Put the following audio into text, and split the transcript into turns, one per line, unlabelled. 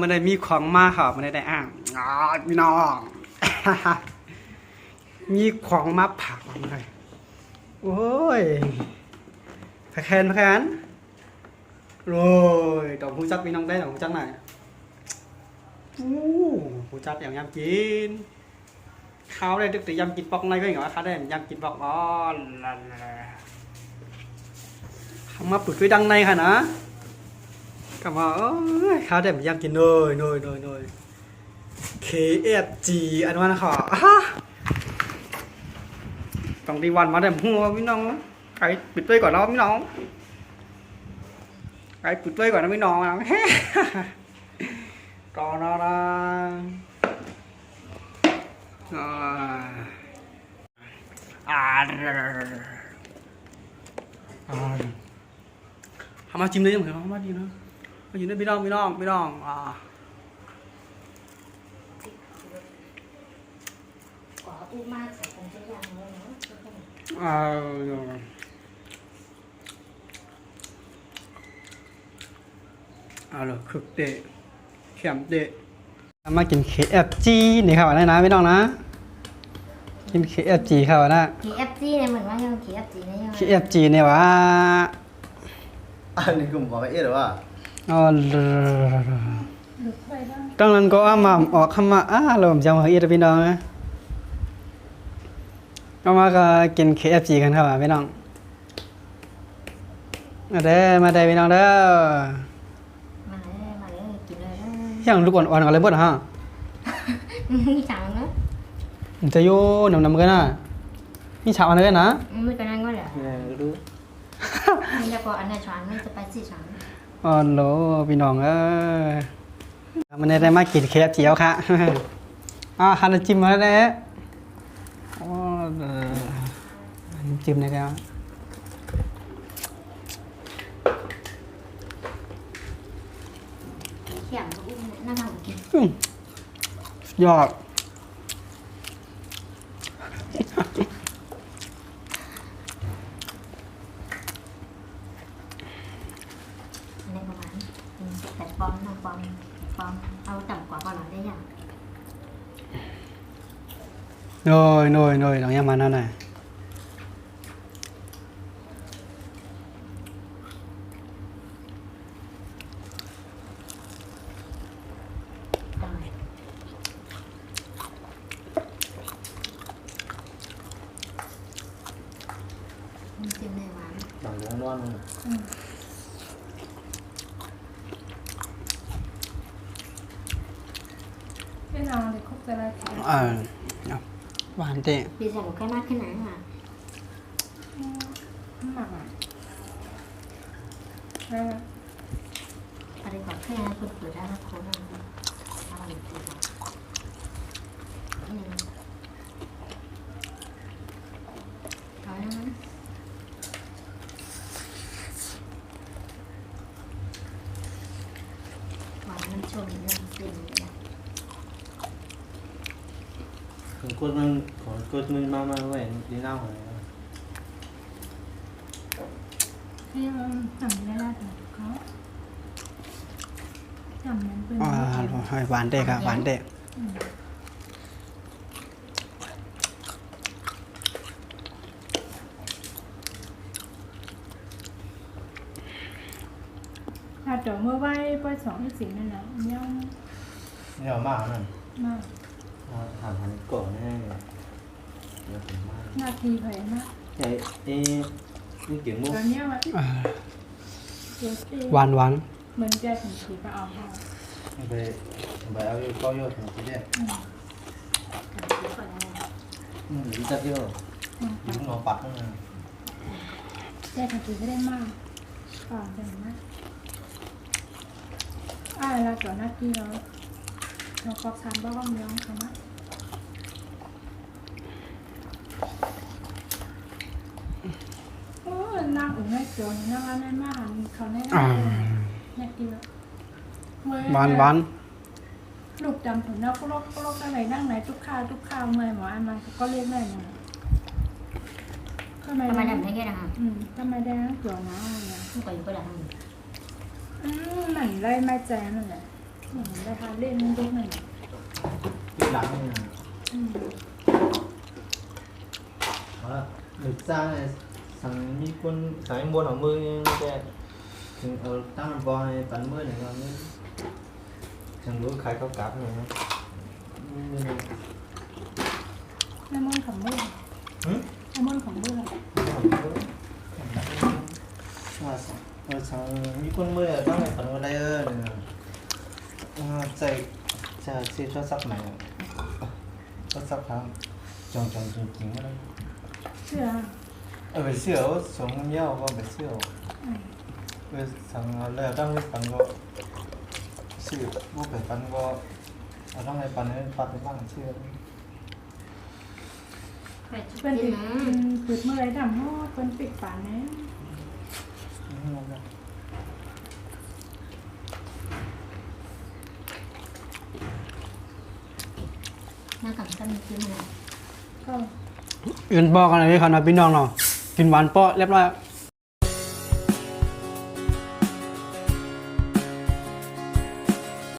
มันได้มีของมาครับมันได้ได้อ่างอ๋อพี่น้อง มีของมาผักมาเลยโอ้ยผักแคนผักแคนโรยดอกหูจักพี่น้องได้ดอกหูจักไหนอู้หูจักอย่างยำกินข้าวได้ตึกแต่ยำกินปอกในก็อย่างว่าข้าวได้ยำกินปอกอ๋อละละทำมาปุดด้วยดังในค่ะนะ กลับมาเอ้ยข้าวเด็ดยำกินเลยเลยเลยเลย KFG อันวันขอต้องดีวันมาเด็มหัวพี่น้องไก่ปิดด้วยก่อนนะพี่น้องไก่ปิดด้วยก่อนนะพี่น้องนะรอนะนะอ่าอ่าอ่าทำมาจิ้มเลยยังไงทำมาดีนะ มาอยู่ในพี่น้องพี่น้องพี่น้องอ่า
quả u ma sẽ cần cho rằng luôn nó cho cái này
อ่าเอาเลยคึกเตะเข็มเตะมากิน KFC นี่ครับอันนี้นะพี่น้องนะกิน KFC ครับอันนะ
kỳ FG này mình bao nhiêu kỳ FG này nhau
KFC เนี่ยว่า
อันนี้กลุ่มบอกไอ้เอ๋หรือว่า
อ๋อ ตั้งนั้นก็อามาออกคำมาอ้าเราผมจำหัวอีกพี่น้องนะเอามาก็กิน KFC กันครับพี่น้องมาเด้อมาได้พี่น้องเด้อ
mà để mà để kỳ này
อย่างลูกอ่อนๆกันเลยเบิดฮะ
nó chẳng nữa
มันจะอยู่นำนำกันนะมีฉากอะไรกันนะ
mới cái này ngon là
เนี่ยรู้
mình đã có anh này choáng nó sẽ phải xì choáng
อ๋อโหลพี่น้องเอ้ยมันได้มากินเคฟเจียวค่ะอ่าฮันน้ำจิ้มมาแล้วอ๋อเออน้ำจิ้มนี่แล้ว
khẻm nó u nó nằm kì
อื้อสุดยอด
mình sẽ phải bom nó bom bom ao tầm quả vào nó đây nhá
โนยโนยโนยน้องยามานั่นน่ะ
rồi mình chim này bán
หนังวงนอน
ra đây
เออเอาหวานเตะ
bây giờ một cái mát cái nắng mà
không mặc à đây là
ở đây 很过分，很过分，慢慢喂，你拉回来。ให้เราสั่งได้
แล้วแต่เขาำนั้นเป็นอ่าให้หวานเด็กค
รับหวานเด็ก
ถ้าเดี๋ยวเมื่อไหร่ปส
องที่สี่นั่นแหลนี่ย
เนี่ยมากนั่นมาก หาหันก่อนแน่แล้วผมมา
กนาทีไปนะ
ใหญ่เอ๊ะนี่เกี่ยวมุก
วันวั
นห
วนเห
มือนจะถึง
ขีไปเอาค่ะ
ไปไปเอาอยู่ก็ยอดถึงทีเนี่ยอืมจักเยอะอยู่ข้าอปัดข้า
งในแจกถึงขีไม่ได้มากก่อนเดินนะอ่าเราต่อนักกีฬาเราปอกซานบ้างย้
อนเข้า
มาำอยากกินแล้วเมื่อย
หวานหวาน
ลูกจำผมแล้วก็ลกก็ลกอะไรนั่งไหนทุกข้าวทุกข้าวเมื่อยหมออันมันก็เรียกได้นะทำไม
Các bạn làm thấy cái nào?
อืมทำไมได้นั่งตัวนะเนี่ย
Không có gì có làm.
อืมเหมือนไล่ไม่แจ้งนั่นแหละ
Có
อย่างได้ทานเล่นลูกหนึ่ง
ที่หลังเนี่ย
อืม
ว่าหรือจ้างไอ้สั่งมีคนสายบนของมือยังแกถึงเอาตั้งบอลให้ปันมือหนึ่งเราเนี่ยฉันรู้ใครเขากลับเนี่ยนะอืม
น้ำมันของมือ
หึ
น้ำมันของมือ
ว่าสั่งว่าสั่งมีคนมื อต้องให้ปันอะไรเออเนี่ยอ่าใจจะซื้อโทรศัพท์ใหม่โทรศัพท์ครับจองจองจริงๆเลย
เสื้อ
เออไปเสื้อสองเยี่ยวก็ไปเสื้อ
อืม
เออสั่งเอาแล้วต้องให้ปันก็ซื้อพวกไปปันก็เอาต้องให้ปันให้ปันไปบ้างเชื่อ
เป็ด
เป็น
กิ
ปิ
น
ด
นะ
ปิดเมื่อไรดำฮอดเป็นปิดฝานะ
น่ากับก็มีกินนะ
ก็
อื่นบอกกันเลยพี่ครับนะพี่น้องเนาะ กินหวานเปาะเรียบร้อย